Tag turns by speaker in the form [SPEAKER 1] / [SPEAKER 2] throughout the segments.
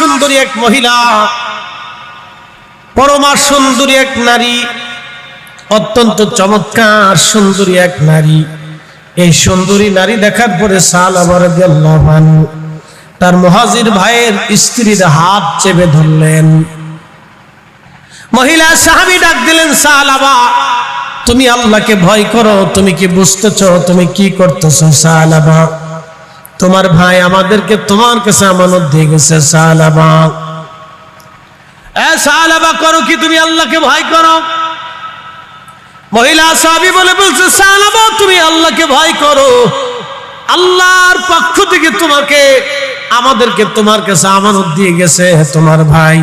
[SPEAKER 1] সুন্দরী এক মহিলা, পরমা সুন্দরী এক নারী, অত্যন্ত চমৎকার সুন্দরী এক নারী। এই সুন্দরী নারী দেখার পরে সাল আবার তার মহাজির ভাইয়ের স্ত্রীর হাত চেপে ধরলেন। মহিলা সাহাবি ডাক দিলেন সালাবা তুমি আল্লাহকে ভয় করো, তুমি কি বুঝতেছ, তুমি কি করতেছো সালাবা তোমার ভাই আমাদেরকে তোমার কাছে আমানত দিয়ে গেছে করো কি তুমি আল্লাহকে ভয় করো? মহিলা সাহাবি বলে বলছে তুমি আল্লাহকে ভয় করো। আল্লাহর পক্ষ থেকে তোমাকে, আমাদেরকে তোমার কাছে আমানত দিয়ে গেছে, তোমার ভাই।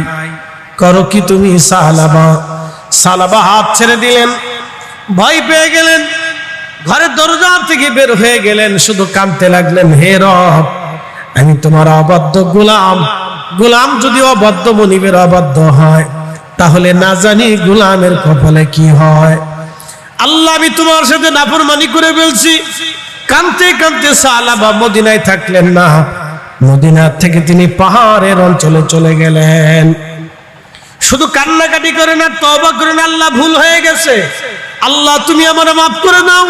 [SPEAKER 1] করো কি তুমি সালাবা? সালাবা হাত ছেড়ে দিলেন, ভয় পেয়ে গেলেন। ঘরের দরজা থেকে বের হয়ে গেলেন, শুধু কাঁদতে লাগলেন, হে রব, আমি তোমার অবাধ্য গোলাম। গোলাম যদি অবাধ্য মনিবের অবাধ্য হয়, তাহলে না জানি গোলামের কপালে কি হয়। আল্লাহ, আমি তোমার সাথে নাফরমানি করে ফেলছি কানতে কানতে সালাবা মদিনায় থাকলেন না। মদিনার থেকে তিনি পাহাড়ের অঞ্চলে চলে গেলেন। শুধু কান্নাকাটি করে না তবা করে না আল্লাহ ভুল হয়ে গেছে। আল্লাহ, তুমি আমার মাফ করে নাও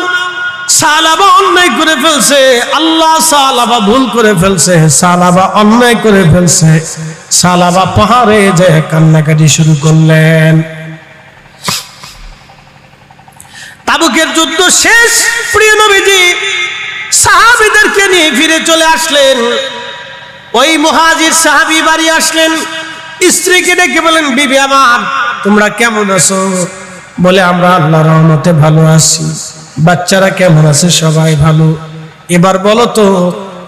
[SPEAKER 1] সালাবা অন্যায় করে ফেলছে, আল্লাহ সালাবা ভুল করে ফেলছে, সালাবা অন্যায় করে ফেলছে। সালাবা পাহাড়ে যে কান্নাকাটি শুরু করলেন। তাবুকের যুদ্ধ শেষ, প্রিয় নবীজি সাহাবিদেরকে নিয়ে ফিরে চলে আসলেন। ওই মহাজির সাহাবি বাড়ি আসলেন। স্ত্রীকে ডেকে বলেন বিবি আমার, তোমরা কেমন আছো? বলে, আমরা আল্লাহ রহমতে ভালো আছি। বাচ্চারা কেমন আছে? সবাই ভালো। এবার বলো তো,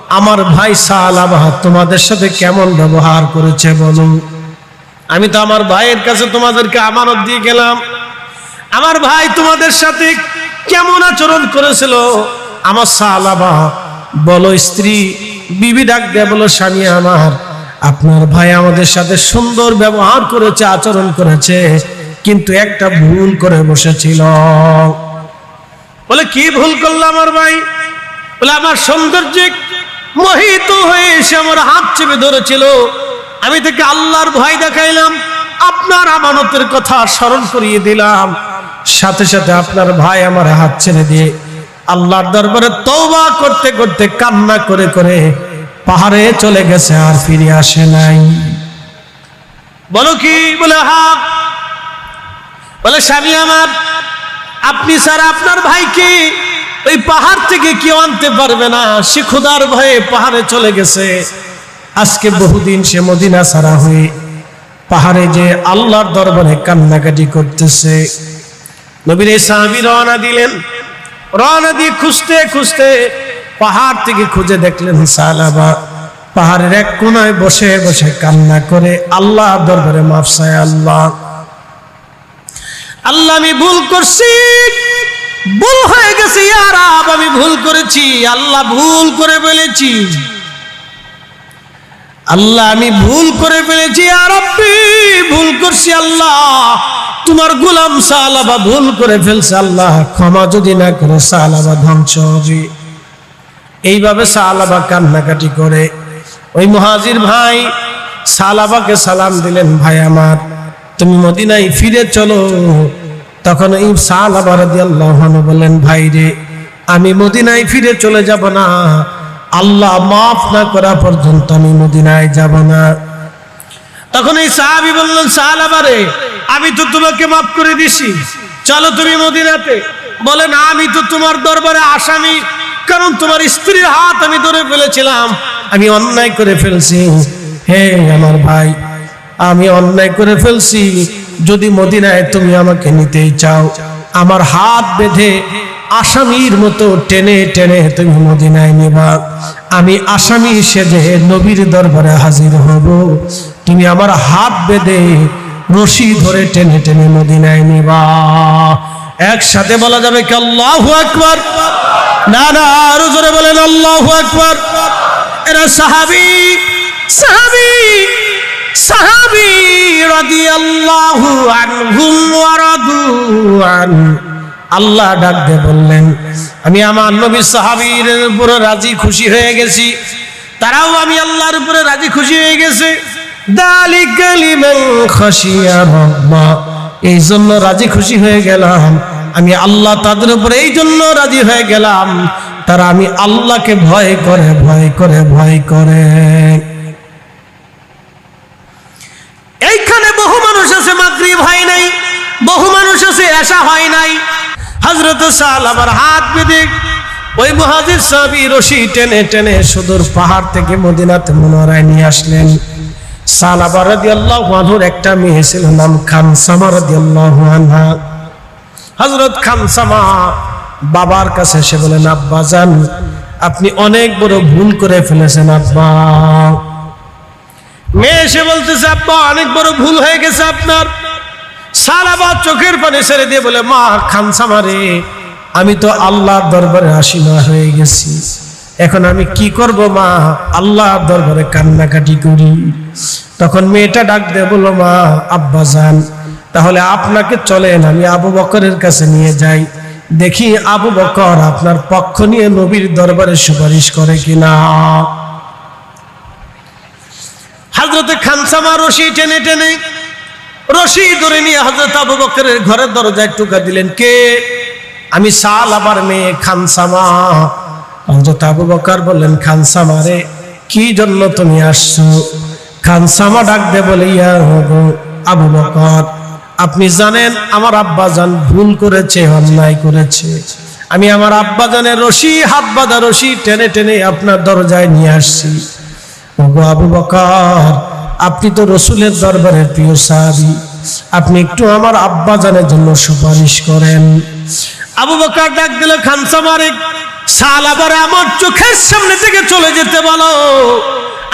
[SPEAKER 1] আমার ভাই সালাবাহ তোমাদের সাথে কেমন ব্যবহার করেছে বলো। আমি তো আমার ভাইয়ের কাছে তোমাদেরকে আমানত দিয়ে গেলাম। আমার ভাই তোমাদের সাথে কেমন আচরণ করেছিল? আমার সালাবা বলো, স্ত্রী, বিবি ডাক বলো, স্বামী আমার, আপনার ভাই আমাদের সাথে সুন্দর ব্যবহার করেছে, আচরণ করেছে, কিন্তু একটা ভুল করে বসেছিল। বলে, কি ভুল করল আমার ভাই? বলে, আমার সৌন্দর্য মোহিত হয়ে এসে আমার হাত চেপে ধরেছিল। আমি তাকে আল্লাহর ভয় দেখাইলাম, আপনার আমানতের কথা স্মরণ করিয়ে দিলাম। সাথে সাথে আপনার ভাই আমার হাত ছেড়ে দিয়ে আল্লাহর দরবারে তওবা করতে করতে কান্না করে করে পাহাড়ে চলে গেছে, আর ফিরে আসে নাই। বলো কি? বলে হা বলে, স্বামী আমার আপনি স্যার, আপনার ভাইকে ওই পাহাড় থেকে কেউ আনতে পারবে না। সে খুদার ভয়ে পাহাড়ে চলে গেছে। আজকে বহুদিন সে মদিনা সারা হয়ে পাহাড়ে যে আল্লাহর দরবারে কান্নাকাটি করতেছে। নবীর সাহাবি রওনা দিলেন। রওনা দিয়ে খুঁজতে খুঁজতে পাহাড় থেকে খুঁজে দেখলেন সালাবা পাহাড়ের এক কোনায় বসে বসে কান্না করে আল্লাহ দরবারে মাফসায় আল্লাহ। আল্লাহ, আমি ভুল করছি। ভুল হয়ে গেছে ইয়ারাব আমি ভুল করেছি। আল্লাহ, ভুল করে ফেলেছি। আল্লাহ, আমি ভুল করে ফেলেছি আর ভুল করছি আল্লাহ। তোমার গুলাম সালাবা ভুল করে ফেলছে আল্লাহ। ক্ষমা যদি না করে সালাবা ধ্বংস হবে। এইভাবে সালাবা কান্নাকাটি করে। ওই মহাজির ভাই সালাবাকে সালাম দিলেন, ভাই আমার। তুমি মদিনায় ফিরে চলো। তখন রাদিয়াল্লাহু আনহু বললেন, ভাই রে, আমি মদিনায় ফিরে চলে যাব না। আল্লাহ মাফ না করা পর্যন্ত আমি মদিনায় যাব না। তখন এই সাহাবি বললেন, সাহাবারে, আমি তো তোমাকে মাফ করে দিছি। চলো তুমি মদিনাতে। বলে না আমি তো তোমার দরবারে আসামি, কারণ তোমার স্ত্রীর হাত আমি ধরে ফেলেছিলাম। আমি অন্যায় করে ফেলছি। হে আমার ভাই আমি অন্যায় করে ফেলছি। যদি মদিনায় তুমি আমাকে নিতেই চাও, আমার হাত বেঁধে আসামির মতো টেনে টেনে তুমি মদিনায় নিবা। আমি আসামি সেজে নবীর দরবারে হাজির হব। তুমি আমার হাত বেঁধে রশি ধরে টেনে টেনে মদিনায় নিবা। একসাথে বলা যাবে কি আল্লাহ আকবর? না না, আরও জোরে বলেন আল্লাহ আকবর। এরা সাহাবি সাহাবি। আল্লাহ ডাক দিয়ে বললেন, আমি আমার নবী সাহাবীর উপরে রাজি খুশি হয়ে গেছি। তারাও আমি আল্লাহর উপরে রাজি খুশি হয়ে গেছে। খাশিয়া রাব্বা। এই জন্য রাজি খুশি হয়ে গেলাম। আমি আল্লাহ তাদের উপরে এই জন্য রাজি হয়ে গেলাম। তারা আমি আল্লাহকে ভয় করে ভয় করে ভয় করে। এইখানে বহু মানুষ আছে, মাগরিব হয় নাই, বহু মানুষ আছে এসা হয় নাই। হজরত সাল আবার হাত বেঁধে ওই মহাজির সাবি রশি টেনে টেনে সুদূর পাহাড় থেকে মদিনাতে মনোরায় নিয়ে আসলেন। সালাবা রাদিয়াল্লাহু আনহুর একটা মেয়ে ছিল, নাম খানসামা রাদিয়াল্লাহু আনহা। হযরত খানসামা বাবার কাছে এসে বলেন, আব্বা, জান, আপনি অনেক বড় ভুল করে ফেলেছেন, আব্বা। মেয়ে এসে বলতেছে, আব্বা, অনেক বড় ভুল হয়ে গেছে আপনার। সালাবা চোখের পানি ছেড়ে দিয়ে বলে, মা খানসামা রে আমি তো আল্লাহর দরবারে আসিনা হয়ে গেছি। এখন আমি কি করব, মা? আল্লাহর দরবারে কান্নাকাটি করি। তখন মেয়েটা ডাক দিয়ে বলো মা, আব্বা যান, তাহলে আপনাকে চলেন, আমি আবু বকরের কাছে নিয়ে যাই। দেখি আবু বকর আপনার পক্ষ নিয়ে নবীর দরবারে সুপারিশ করে কিনা? হাজরতে খানসামা রশি টেনে টেনে রশি ধরে নিয়ে হজরত আবু বকরের ঘরের দরজায় টুকা দিলেন, কে? আমি সাল আবার মেয়ে খানসামা হজরত আবু বকর বললেন খানসামা রে, কি জন্য তুমি আসছো? খানসামা ডাক দে বলে, ইয়া আবু বকর, আপনি জানেন আমার আব্বা জান ভুল করেছে, অন্যায় করেছে। আমি আমার আব্বা জানের রশি, হাত বাঁধা রশি টেনে টেনে আপনার দরজায় নিয়ে আসছি। আবু বকর, আপনি তো রসুলের দরবারের প্রিয় সাহাবি। আপনি একটু আমার আব্বা জানের জন্য সুপারিশ করেন। আবু বকর ডাক দিল খানসা মারে সাল আবার আমার চোখের সামনে থেকে চলে যেতে বলো।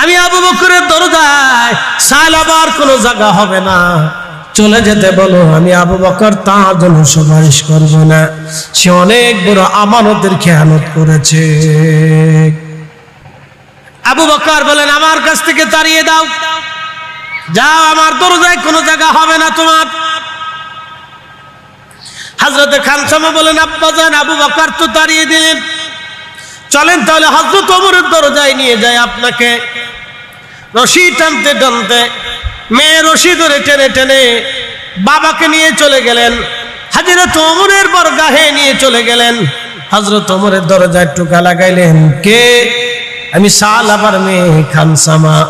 [SPEAKER 1] আমি আবু বকরের দরজায় সাল আবার কোনো জায়গা হবে না। চলে যেতে বলো, আমি আবু বকর তার জন্য সুপারিশ করব না। সে অনেক বড় আমানতের খেয়ানত করেছে। আবু বকর বলেন, আমার কাছ থেকে তাড়িয়ে দাও। যাও, আমার দরজায় কোনো জায়গা হবে না তোমার। হাজরতে খানসামা বলেন, আব্বা যান আবু বকর তো তাড়িয়ে দিলেন। চলেন তাহলে হজরত ওমরের দরজায় নিয়ে যায় আপনাকে। রশি টানতে টানতে মেয়ে রশি ধরে টেনে টেনে বাবাকে নিয়ে চলে গেলেন। হাজিরত ওমরের বরগাহে নিয়ে চলে গেলেন। হজরত অমরের দরজায় টুকা লাগাইলেন। কে? আমি সাল আবার মেয়ে, খানসামা।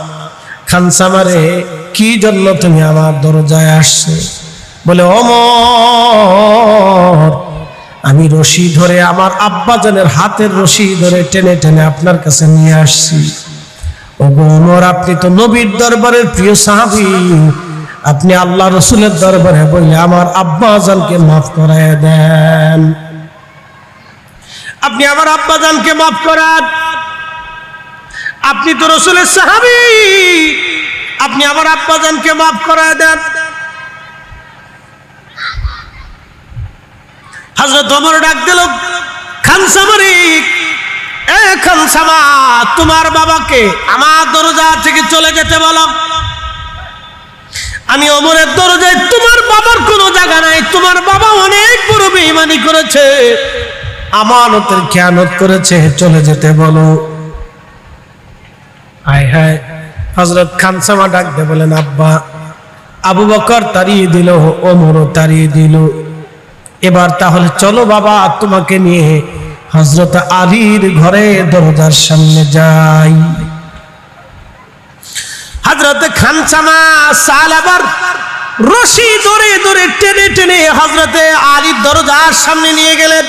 [SPEAKER 1] খানসামারে কি জন্য তুমি আমার দরজায় আসছে? বলে, অমর, আমি রশি ধরে আমার আব্বাজানের হাতের রশি ধরে টেনে টেনে আপনার কাছে নিয়ে আসছি। ও আপনি তো নবীর দরবারের প্রিয় সাহাবি। আপনি আল্লাহ রসুলের দরবারে বললে আমার আব্বাজানকে মাফ করায় দেন। আপনি আমার আব্বাজানকে মাফ করান। আপনি তো রসুলের সাহাবি। আপনি আমার আব্বাজানকে মাফ করায় দেন। হজরত অমর ডাক দিল খানসামারি এ খানসামা তোমার বাবাকে আমার দরজা থেকে চলে যেতে বলো। আমি অমরের দরজায়, তোমার বাবার কোনো জায়গা নাই, তোমার বাবা অনেক বড় বেইমানি করেছে। আমানতের খেয়ানত করেছে, চলে যেতে বলো। হায় হায় হজরত খানসামা ডাক দে বলেন, আব্বা, আবু বকর তাড়িয়ে দিল ওমরও তাড়িয়ে দিল। এবার তাহলে চলো বাবা, তোমাকে নিয়ে হজরত আলীর ঘরে দরজার সামনে যাই। হজরত খানসামা সাল আবার রশি ধরে ধরে টেনে টেনে হজরতে আলীর দরজার সামনে নিয়ে গেলেন।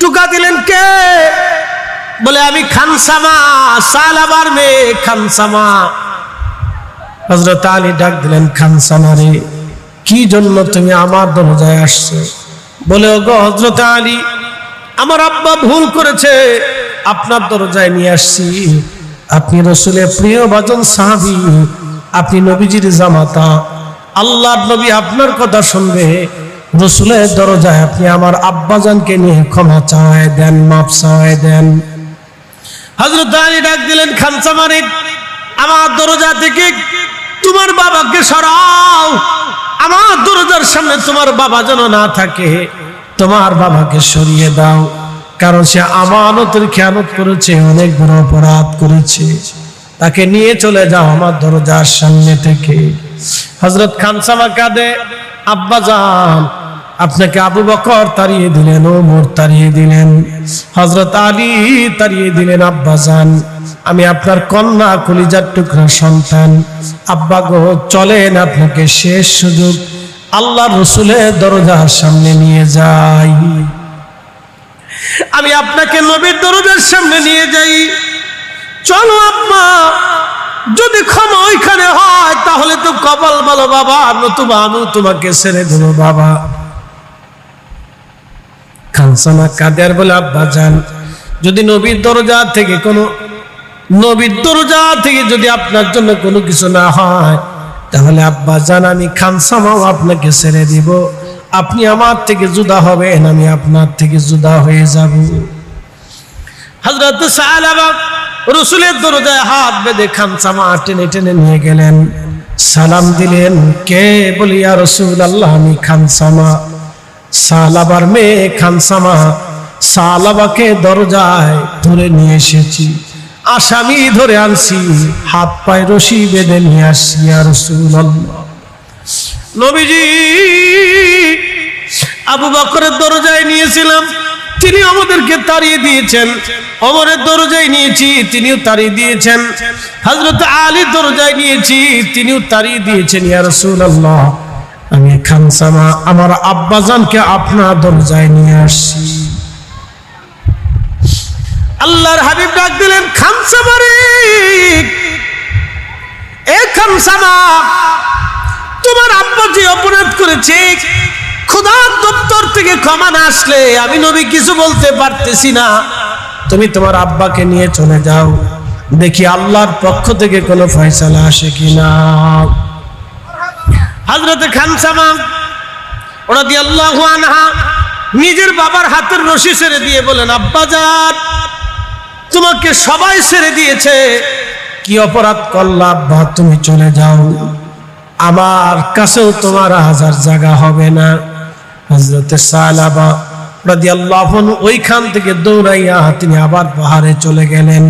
[SPEAKER 1] টুকা দিলেন কে? বলে, আমি খানসামা সাল আবার মেয়ে খানসামা। হজরত আলী ডাক দিলেন, খানসামা রে, কি জন্য তুমি আমার দরজায় আসছো? বলে, ওগো হজরত আলী, আমার আব্বা ভুল করেছে, আপনার দরজায় নিয়ে আসছি। আপনি রসুলের প্রিয় বাজন সাহাবি, আপনি নবীজির জামাতা। আল্লাহ নবী আপনার কথা শুনবে। রসুলের দরজায় আপনি আমার আব্বাজানকে নিয়ে ক্ষমা চাওয়ায় দেন মাপ চাওয়ায় দেন। হজরত আলী ডাক দিলেন খানসা মানিক আমার দরজা থেকে তোমার বাবাকে সরাও। আমার দরজার সামনে তোমার বাবা যেন না থাকে, তোমার বাবাকে সরিয়ে দাও, কারণ সে আমানতের খেয়ানত করেছে, অনেক বড় অপরাধ করেছে। তাকে নিয়ে চলে যাও আমার দরজার সামনে থেকে। হজরত খানসামা কাঁদে আব্বা যান আপনাকে আবু বকর তাড়িয়ে দিলেন, ওমর তাড়িয়ে দিলেন হজরত আলী তাড়িয়ে দিলেন, আব্বা যান, আমি আপনার কন্যা কলিজার টুকরা সন্তান, আব্বা গো, চলেন আপনাকে শেষ সুযোগ আল্লাহ রসুলের দরজার সামনে নিয়ে যাই। আমি আপনাকে নবীর দরজার সামনে নিয়ে যাই। চলো আব্বা, যদি ক্ষমা ওইখানে হয়, তাহলে তো কপাল বলো বাবা, নতুবা আমি তোমাকে ছেড়ে দেবো, বাবা। খানসানা কাদের বলে, আব্বা যান। যদি নবীর দরজা থেকে কোনো, নবীর দরজা থেকে যদি আপনার জন্য কোনো কিছু না হয়, তাহলে আব্বা জান আমি খানসামাও আপনাকে ছেড়ে দিব। আপনি আমার থেকে জুদা হবেন, আমি আপনার থেকে জুদা হয়ে যাব। হজরত রসুলের দরজায় হাত বেঁধে খানসামা টেনে টেনে নিয়ে গেলেন। সালাম দিলেন, কে? বলি আর রসুল আল্লাহ আমি খানসামা সালাবার মেয়ে খানসামা সালাবাকে দরজায় ধরে নিয়ে এসেছি। আসামি ধরে আনছি, হাত পায়ে রশি বেঁধে নিয়ে আসছি আর রসুল নবীজি, আবু বকরের দরজায় নিয়েছিলাম, তিনি আমাদেরকে তাড়িয়ে দিয়েছেন। অমরের দরজায় নিয়েছি, তিনিও তাড়িয়ে দিয়েছেন। হজরত আলী দরজায় নিয়েছি, তিনিও তাড়িয়ে দিয়েছেন, ইয়া রাসূলুল্লাহ। আমি খানসামা আমার আব্বাজানকে আপনার দরজায় নিয়ে আসছি। আল্লাহর হাবিব ডাক দিলেন খানসামা রে এ খানসামা তোমার আব্বা যে অপরাধ করেছে। খোদার দপ্তর থেকে ক্ষমা না আসলে আমি নবী কিছু বলতে পারতেছি না। তুমি তোমার আব্বাকে নিয়ে চলে যাও। দেখি আল্লাহর পক্ষ থেকে কোনো ফয়সালা আসে কিনা। হাজরতে খানসামা ওরা দিয়ে আল্লাহ আনহা নিজের বাবার হাতের রশি ছেড়ে দিয়ে বলেন আব্বাজান তোমাকে সবাই ছেড়ে দিয়েছে। কি অপরাধ করলা, আব্বা? তুমি চলে যাও। আমার কাছেও তোমার হাজার জায়গা হবে না। হজরতে সালাবা রাদিয়াল্লাহু ওইখান থেকে দৌড়াইয়া তিনি আবার পাহাড়ে চলে গেলেন।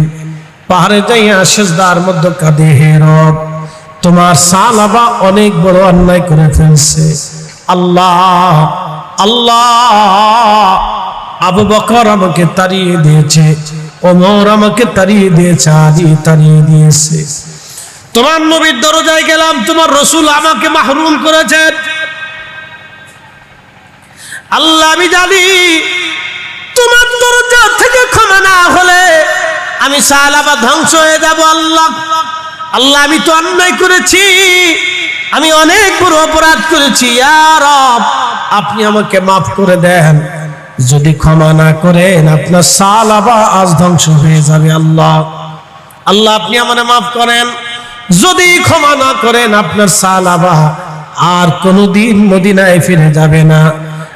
[SPEAKER 1] পাহাড়ে যাইয়া সেজদার মধ্যে কাঁদে হে রব। তোমার সালাবা অনেক বড় অন্যায় করে ফেলছে। আল্লাহ আল্লাহ, আবু বকর আমাকে তাড়িয়ে দিয়েছে, ওমর আমাকে তাড়িয়ে দিয়েছে, আদি তাড়িয়ে দিয়েছে। তোমার নবীর দরজায় গেলাম, তোমার রসুল আমাকে মাহরুম করেছেন আল্লাহ, আমি জানি তোমার দরজা থেকে ক্ষমা না হলে আমি সালাবা ধ্বংস হয়ে যাব, আল্লাহ। আল্লাহ, আমি তো অন্যায় করেছি। আমি অনেক বড় অপরাধ করেছি। আপনি আমাকে মাফ করে দেন। যদি ক্ষমা না করেন, আপনার সালাবা আজ ধ্বংস হয়ে যাবে আল্লাহ। আল্লাহ, আপনি আমাকে মাফ করেন। যদি ক্ষমা না করেন, আপনার সালাবা আর কোনোদিন মদিনায় ফিরে যাবে না।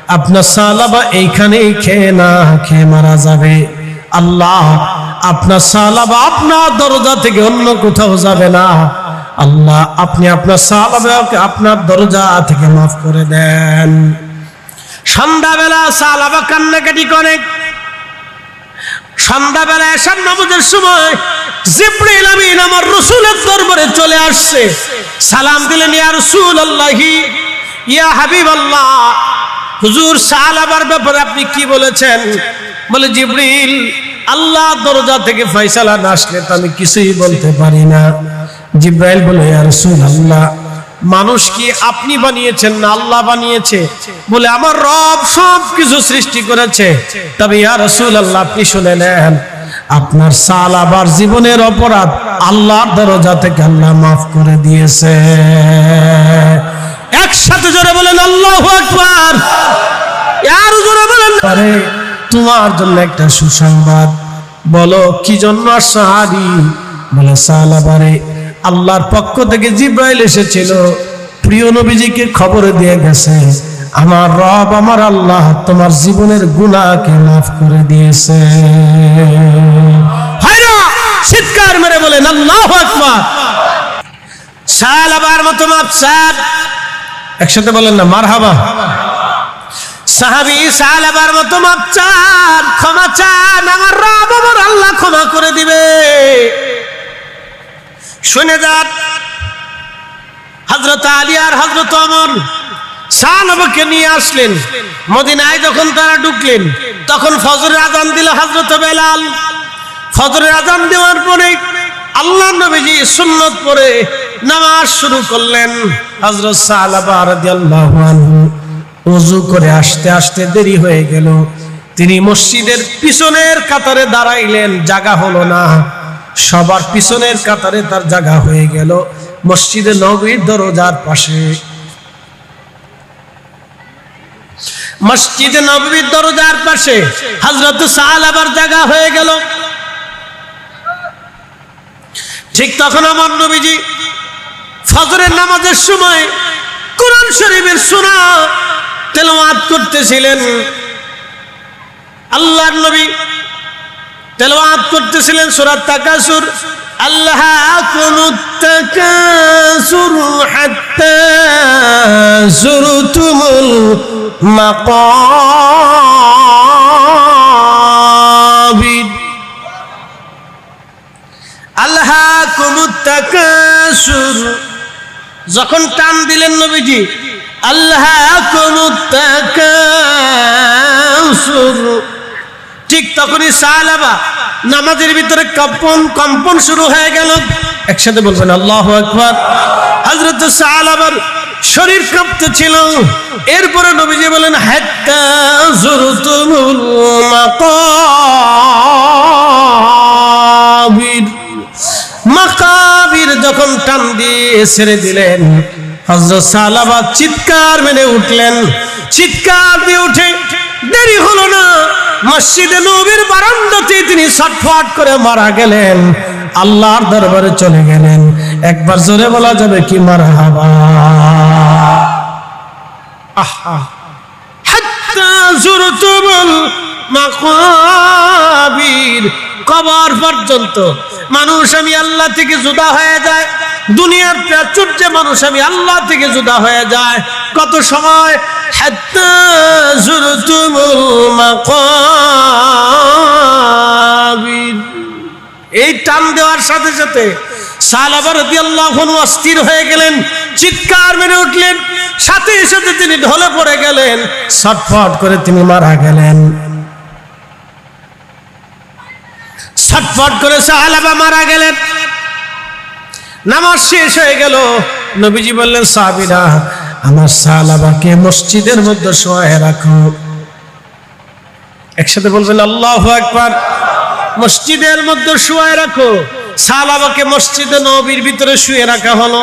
[SPEAKER 1] আপনার সালাবা এইখানেই খেয়ে না, খেয়ে মারা যাবে। আল্লাহ আপনার সালাবা আপনার দরজা থেকে অন্য কোথাও যাবে না। আল্লাহ, আপনি আপনার সালাবাকে আপনার দরজা থেকে মাফ করে দেন। সন্ধ্যাবেলা সালাবা কান্নাকাটি করে। সন্ধ্যাবেলা সময় জিব্রাইল দরবারে চলে আসছে। সালাম রসুল আল্লাহি ইয়া হাবিব আল্লাহ ব্যাপারে আপনি কি বলেছেন? বলে জিব্রিল আল্লাহ দরজা থেকে ফয়সালা না আসলে তো আমি কিছুই বলতে পারি না। জিব্রাইল বলে রসুল আল্লাহ মানুষ কি আপনি বানিয়েছেন না আল্লাহ বানিয়েছে? বলে, আমার রব সব কিছু সৃষ্টি করেছে। তবে, ইয়া রসুল আল্লাহ আপনি শুনে নেন, আপনার সাল আবার জীবনের অপরাধ আল্লাহর দরজা থেকে আল্লাহ মাফ করে দিয়েছে। একসাথে জোরে বলেন, আল্লাহ আকবার। আর জোরে বলেন, আরে তোমার জন্য একটা সুসংবাদ। বলো, কি জন্য সাহারি বলে সালাবারে আল্লাহর পক্ষ থেকে জিব্রাইল এসেছিল। প্রিয় নবীজিকে খবর দিয়ে গেছে, আমার রব, আমার আল্লাহ তোমার জীবনের গুনাহকে মাফ করে দিয়েছে। চিৎকার মেরে বলেন, আল্লাহ আকবার। সালাবার মতো মাপ সাদ। একসাথে বলেন না, মারহাবা। সাহাবি সালাবার মতো মাপ ক্ষমা চান, আমার রব আমার আল্লাহ ক্ষমা করে দিবে। শুনে যান হজরত আলী আর হজরত অমর সাহানবকে নিয়ে আসলেন। মদিনায় যখন তারা ঢুকলেন, তখন ফজরের আজান দিল হজরত বেলাল। ফজরের আজান দেওয়ার পরে আল্লাহ নবীজি সুন্নত পরে নামাজ শুরু করলেন হজরত সাহাবা রাদিয়াল্লাহু আনহু। ওযু করে আসতে আসতে দেরি হয়ে গেল। তিনি মসজিদের পিছনের কাতারে দাঁড়াইলেন জায়গা হলো না। সবার পিছনের কাতারে তার জায়গা হয়ে গেল, মসজিদে নবীর দরজার পাশে। মসজিদে নবীর দরজার পাশে হজরত সাহাবার জায়গা হয়ে গেল। ঠিক তখন আমার নবীজি ফজরের নামাজের সময় কোরআন শরীফের শোনা তেলাওয়াত করতেছিলেন। আল্লাহর নবী তেলাওয়াত করতেছিলেন সূরা তাকাসুর। আল্লাহ তাকাসুর হাত্তা যুরতুমুল মাকাবির আল্লাহ কুনুত তাকাসুর। যখন টান দিলেন নবীজি ঠিক তখনই সালাবা নামাজের ভিতরে কম্পন কম্পন শুরু হয়ে গেল। একসাথে বলবেন, আল্লাহ আকবার। হজরত সালাবার শরীর কাঁপতে ছিল। এরপরে নবীজি বলেন মাকাবির। মাকাবির যখন টান দিয়ে ছেড়ে দিলেন হজরত সালাবা চিৎকার মেনে উঠলেন। চিৎকার দিয়ে উঠে দেরি হলো না। মসজিদে নবীর বারান্দাতে তিনি ছটফট করে মারা গেলেন। আল্লাহর দরবারে চলে গেলেন। একবার জোরে বলা যাবে কি মারা হাবা আহা। হাত্তা জুরতুমুল মাকাবির। কবর পর্যন্ত। মানুষ আমি আল্লাহ থেকে জুদা হয়ে যায়। দুনিয়ার প্রাচুর্যে মানুষ আমি আল্লাহ থেকে জুদা হয়ে যায়। কত সময়? এই টান দেওয়ার সাথে সাথে অস্থির হয়ে গেলেন, চিৎকার মেরে উঠলেন, সাথে সাথে তিনি ঢলে পড়ে গেলেন, ছটফট করে তিনি মারা গেলেন। ছটফট করে সাহালাবা মারা গেলেন। নামাজ শেষ হয়ে গেল। নবীজি বললেন, সাহাবিরা, আমার সাহালাবাকে মসজিদের মধ্যে শোয়ায় রাখো। একসাথে বলবেন, আল্লাহ একবার মসজিদের মধ্যে শুয়ে রাখো। সালাবাকে মসজিদে নবীর ভিতরে শুয়ে রাখা হলো।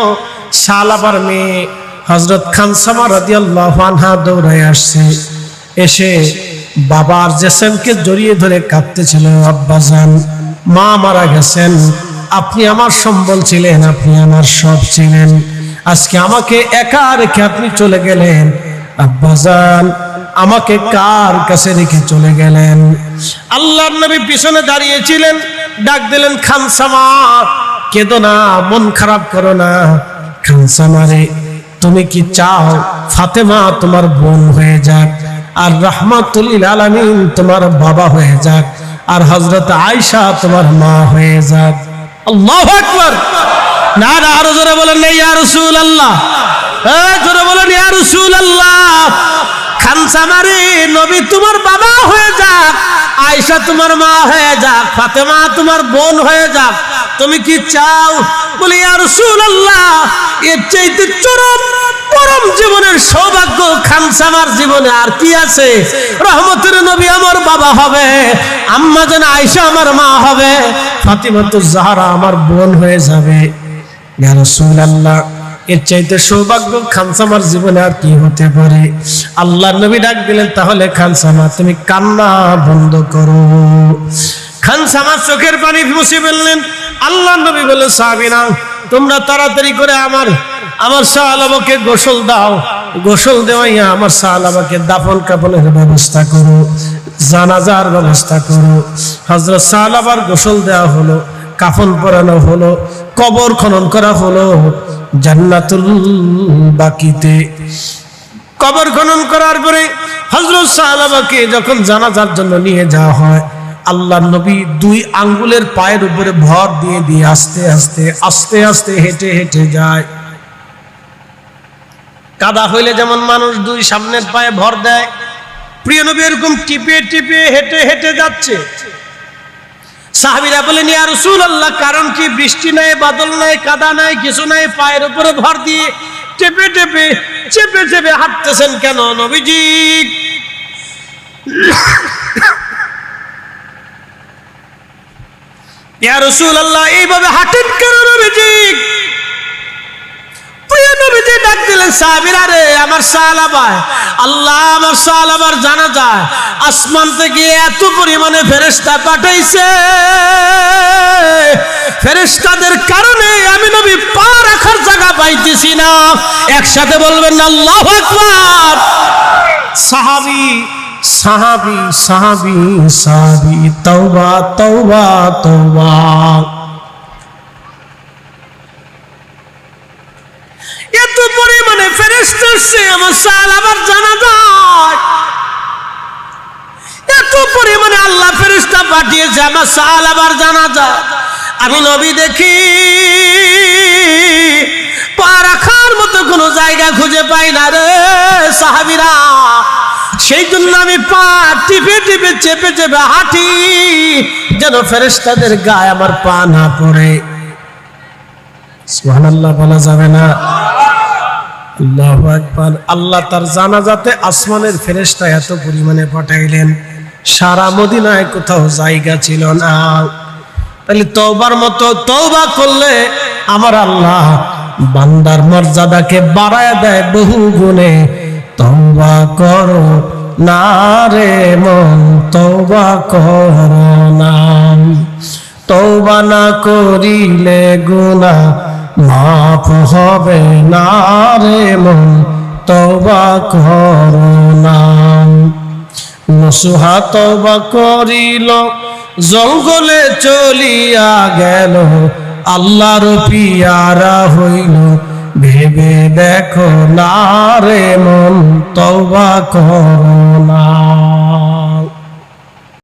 [SPEAKER 1] সালাবার মেয়ে হজরত খান সামা রাদিয়াল্লাহু আনহা দৌড়ায় আসছে। এসে বাবার জেসেমকে জড়িয়ে ধরে কাঁদতেছিল আব্বাজান মা মারা গেছেন, আপনি আমার সম্বল ছিলেন, আপনি আমার সব ছিলেন। আজকে আমাকে একা রেখে আপনি চলে গেলেন। আব্বাজান আমাকে কার কাছে রেখে চলে গেলেন? আল্লাহর নবী পিছনে দাঁড়িয়েছিলেন, ডাক দিলেন, খানসামা, কেঁদো না, মন খারাপ করো না। খানসামারে তুমি কি চাও ফাতেমা তোমার বোন হয়ে যাক? আর রহমাতুল্লিল আলমিন তোমার বাবা হয়ে যাক, আর হজরত আয়সা তোমার মা হয়ে যাক। আল্লাহ আকবার। না না, আরও জোরে বলেন ইয়া রাসূল আল্লাহ জোরে বলেন, ইয়া রাসূল আল্লাহ খানসামারে নবী তোমার বাবা হয়ে যাক আয়সা তোমার মা হয়ে যাক, ফাতেমা তোমার বোন হয়ে যাক। তুমি কি চাও? বলি, ইয়া রাসূলুল্লাহ, এর চাইতে চরম, পরম জীবনের সৌভাগ্য খানসামার জীবনে আর কি আছে? রহমতের নবী আমার বাবা হবে, আম্মা যেন আয়সা আমার মা হবে ফাতিমাতু জাহরা আমার বোন হয়ে যাবে। ইয়া রাসূলুল্লাহ, এর চাইতে সৌভাগ্য খানসামার জীবনে আর কি হতে পারে? আল্লাহ নবী ডাক দিলেন, তাহলে খানসামা, তুমি কান্না বন্ধ করো। খানসামা চোখের পানি মুছে ফেললেন। আল্লাহ নবী বলে সাবিনা তোমরা তাড়াতাড়ি করে আমার আমার সাহালাবাকে গোসল দাও, গোসল দেওয়াইয়া আমার সাহালাবাকে দাফন কাপনের ব্যবস্থা করো, জানাজার ব্যবস্থা করো। হজরত সাহালাবার গোসল দেওয়া হলো, কাফন পরানো হলো, কবর খনন করা হলো, জান্নাতুল বাকিতে। কবর খনন করার পরে হজরত সাহাবাকে যখন জানাজার জন্য নিয়ে যাওয়া হয় আল্লাহ নবী দুই আঙ্গুলের পায়ের উপরে ভর দিয়ে দিয়ে আস্তে আস্তে আস্তে আস্তে হেঁটে হেঁটে যায়। কাদা হইলে যেমন মানুষ দুই সামনের পায়ে ভর দেয়, প্রিয় নবী এরকম টিপে টিপে হেঁটে হেঁটে যাচ্ছে। সাহাবিরা বলেন, ইয়া রাসূলুল্লাহ, কারণ কি বৃষ্টি নাই, বাদল নাই, কাদা নাই, কিছু নাই, পায়ের উপরে ভর দিয়ে টেপে টেপে, চেপে চেপে হাঁটতেছেন কেন নবীজি? ইয়া রাসূলুল্লাহ, এইভাবে হাঁটেন কেন নবীজি? প্রিয় নবীজি ডাক দিলেন, সাহাবীরা রে, আমার আল্লাহ আমার সাহাবার জানা যায় আসমান থেকে এত পরিমাণে ফেরেশতা পাঠাইছে। ফেরেশতাদের কারণে আমি নবী পা রাখার জায়গা পাইতেছি না। একসাথে বলবেন, আল্লাহু আকবার। সাহাবী সাহাবী সাহাবী সাহাবী, তওবা তওবা তওবা। এত পরিমাণে ফেরেস্ত আসছে আমার সাল আবার জানা যায় এত পরিমাণে আল্লাহ ফেরেস্তা পাঠিয়েছে, আমার সাল আবার জানা যায় আমি নবী দেখি, পা রাখার মতো কোনো জায়গা খুঁজে পাই না রে সাহাবিরা। সেই জন্য আমি পা টিপে টিপে চেপে চেপে হাঁটি, যেন ফেরেস্তাদের গায়ে আমার পা না পড়ে। সুবহানাল্লাহ বলা যাবে না। আল্লাহু আকবার। আল্লাহ তার আসমানের ফেরেশতা এত পরিমাণে পাঠাইলেন। সারা মদিনায় কোথাও জায়গা ছিল না। তাহলে তওবার মতো তওবা করলে আমার আল্লাহ বান্দার মর্যাদাকে বাড়ায় দেয় বহু গুণে। তওবা করো। না রে মন, তওবা করো না। তওবা না করিলে গুনাহ মাফ হবে না রে মন, তওবা করো না। নসুহা তওবা করিল, জঙ্গলে চলিয়া গেল। আল্লাহর পিয়ারা হইল ভেবে দেখো না রে মন তওবা করো না।